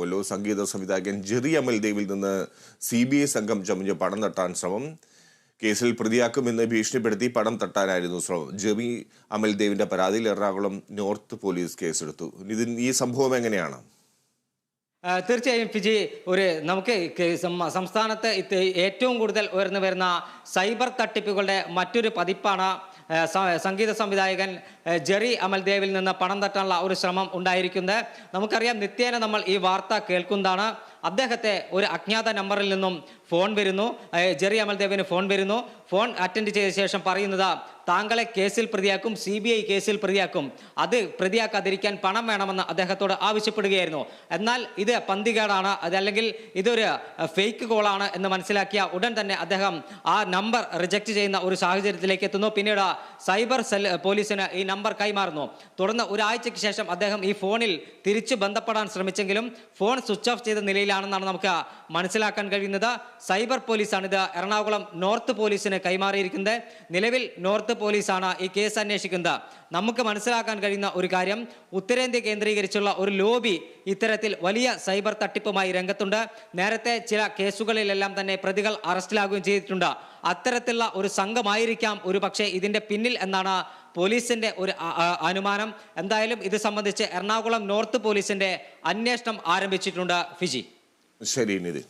അറിയാമല്ലോ സംഗീത സംവിധായകൻ ജെറി അമൽദേവിൽ നിന്ന് സി ബി ഐ സംഘം ചമഞ്ഞ് പണം തട്ടാൻ ശ്രമം. കേസിൽ പ്രതിയാക്കുമെന്ന് ഭീഷണിപ്പെടുത്തി പണം തട്ടാനായിരുന്നു ശ്രമം. ജെറി അമൽദേവിന്റെ പരാതിയിൽ എറണാകുളം നോർത്ത് പോലീസ് കേസെടുത്തു. നിതിൻ ഈ സംഭവം എങ്ങനെയാണ്? തീർച്ചയായും ഫിജി ഒരു നമുക്ക് സംസ്ഥാനത്ത് ഏറ്റവും കൂടുതൽ ഉയർന്നു വരുന്ന സൈബർ തട്ടിപ്പുകളുടെ മറ്റൊരു പതിപ്പാണ് സംഗീത സംവിധായകൻ ജെറി അമൽദേവിൽ നിന്ന് പണം തട്ടാനുള്ള ഒരു ശ്രമം ഉണ്ടായിരിക്കുന്നത് നമുക്കറിയാം നിത്യേന നമ്മൾ ഈ വാർത്ത കേൾക്കുന്നതാണ്. അദ്ദേഹത്തെ ഒരു അജ്ഞാത നമ്പറിൽ നിന്നും ഫോൺ വരുന്നു. ജെറി അമൽദേവിന് ഫോൺ വരുന്നു. ഫോൺ അറ്റൻഡ് ചെയ്ത ശേഷം പറയുന്നത് താങ്കളെ കേസിൽ പ്രതിയാക്കും സി ബി ഐ കേസിൽ പ്രതിയാക്കും. അത് പ്രതിയാക്കാതിരിക്കാൻ പണം വേണമെന്ന് അദ്ദേഹത്തോട് ആവശ്യപ്പെടുകയായിരുന്നു. എന്നാൽ ഇത് പന്തികേടാണ്. അതല്ലെങ്കിൽ ഇതൊരു ഫേക്ക് കോളാണ് എന്ന് മനസ്സിലാക്കിയ ഉടൻ തന്നെ അദ്ദേഹം ആ നമ്പർ റിജക്റ്റ് ചെയ്യുന്ന ഒരു സാഹചര്യത്തിലേക്ക് എത്തുന്നു. പിന്നീട് സൈബർ സെൽ പോലീസിന് ഈ നമ്പർ കൈമാറുന്നു. തുടർന്ന് ഒരാഴ്ചയ്ക്ക് ശേഷം അദ്ദേഹം ഈ ഫോണിൽ തിരിച്ചു ബന്ധപ്പെടാൻ ശ്രമിച്ചെങ്കിലും ഫോൺ സ്വിച്ച് ഓഫ് ചെയ്ത നിലയിലാണെന്നാണ് നമുക്ക് മനസ്സിലാക്കാൻ കഴിയുന്നത്. സൈബർ പോലീസാണിത്. എറണാകുളം നോർത്ത് പോലീസിന് കൈമാറിയിരിക്കുന്നത്. നിലവിൽ നോർത്ത് പോലീസാണ് ഈ കേസ് അന്വേഷിക്കുന്നത്. നമുക്ക് മനസ്സിലാക്കാൻ കഴിയുന്ന ഒരു കാര്യം ഉത്തരേന്ത്യ കേന്ദ്രീകരിച്ചുള്ള ഒരു ലോബി ഇത്തരത്തിൽ വലിയ സൈബർ തട്ടിപ്പുമായി രംഗത്തുണ്ട്. നേരത്തെ ചില കേസുകളിലെല്ലാം തന്നെ പ്രതികൾ അറസ്റ്റിലാകുകയും ചെയ്തിട്ടുണ്ട്. അത്തരത്തിലുള്ള ഒരു സംഘമായിരിക്കാം ഒരു പക്ഷേ ഇതിന്റെ പിന്നിൽ എന്നാണ് പോലീസിന്റെ ഒരു അനുമാനം. എന്തായാലും ഇത് സംബന്ധിച്ച് എറണാകുളം നോർത്ത് പോലീസിന്റെ അന്വേഷണം ആരംഭിച്ചിട്ടുണ്ട്. ഫിജി. ശരി നിതിൻ